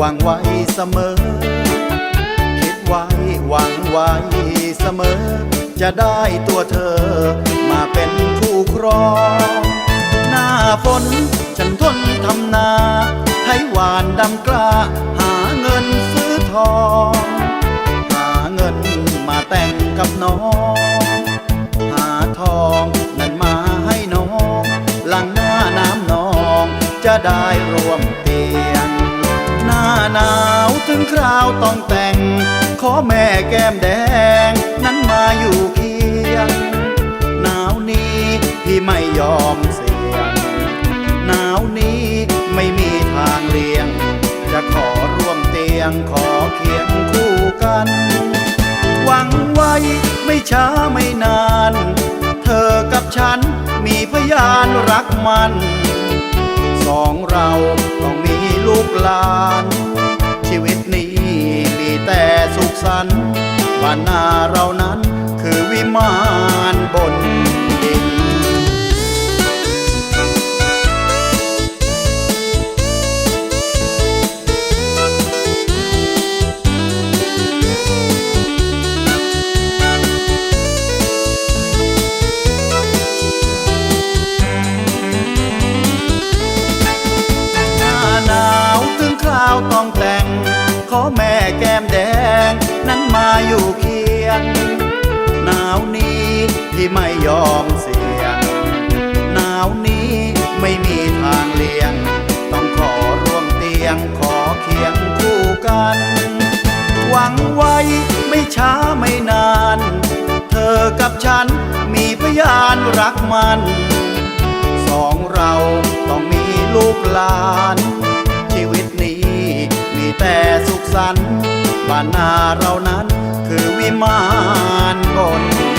วังไว้เสมอ คิดไว้หวังไว้เสมอ จะได้ตัวเธอ มาเป็นคู่ครอง หน้าฝนฉันทนทำนาไถหวานดำกล้า หาเงินซื้อทอง หาเงินมาแต่งกับน้อง หาทองนั้นมาให้น้อง หลังหน้าน้ำนองจะได้รวม คราวต้องแต่ง ขอแม่แก้มแดง นั้นมาอยู่เคียง หนาวนี้พี่ไม่ยอมเสี่ยง หนาวนี้ไม่มีทางเลี่ยง จะขอร่วมเตียงขอเคียงคู่กัน หวังไว้ไม่ช้าไม่นาน เธอกับฉันมีพยานรักมัน สองเราต้องมีลูกหลาน สันบ้านนาเรานะ มาอยู่เคียง หนาวนี้ที่ไม่ยอมเสี่ยง หนาวนี้ไม่มีทางเลี่ยง ต้องขอร่วมเตียงขอเคียงคู่กัน หวังไว้ไม่ช้าไม่นาน เธอกับฉันมีพยานรักมัน สองเรา บ้านนาเรานั้นคือวิมานบนดิน